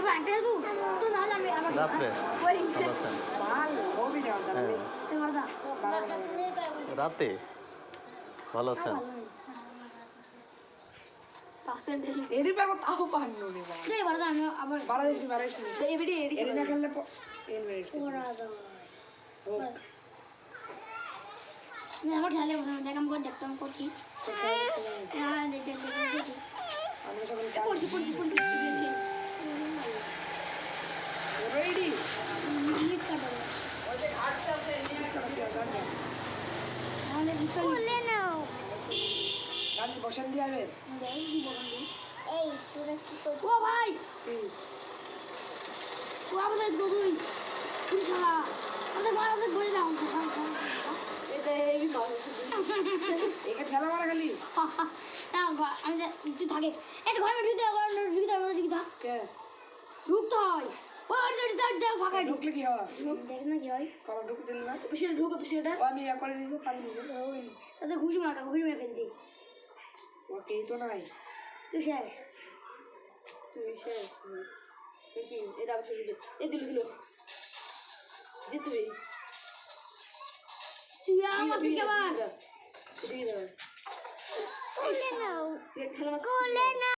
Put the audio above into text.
এবার একটা খেলব তো নাহলে আমি হ্যাঁ ভালো রাতে? ভালো আছেন পার্সেন্ট পারব তাও পারল রে এবার। আমি আবার বাড়া দেখবি বাড়া এবারে এদিকে এরি না খেললে প- এর বেড়ে একটু। ওরা দা। ও, আমি আবার খেলে দেখ দেখতাম করছি তো খেলে খেলে নে। হ্যাঁ দেখ দেখ দেখ দেখি আমি সবাই চাপ- পড়ছি পড়ছি পড়ছি রেডি মিনিট কাটাবো নাহলে ভিতরে খুলে নাও গান্ধী বসান দিয়ে হবে এই তোরা কি করছিস? ও ভাই? ও আমাদের গরুই তুই শালা। আমাদের ঘর আমাদের ঘরে যাও। এটা। একে ঠেলা মারা খালি। না আমি তুই থাকে। একটা ঘরে ঢুকতে ঢুকতে হবে ঢুকতে কে হয় ঢুক। ঢুকলে কি হয়? দেখ না কি হয়। কবার ঢুকতে দিল না? সেটা ঢুকে সেটা আমি করে দিতে পারি তাতে ঘুষি মারটা ঘুষি মেরে ফেলতি ও কে তো নাই। তুই শেষ। তুই শেষ কি এটা অবশ্য রিজেক্ট এ দিল দিল। জিতবি তুই। আমার পিছনে আবার। তুই খুলে নাও। ঠেলা নাও।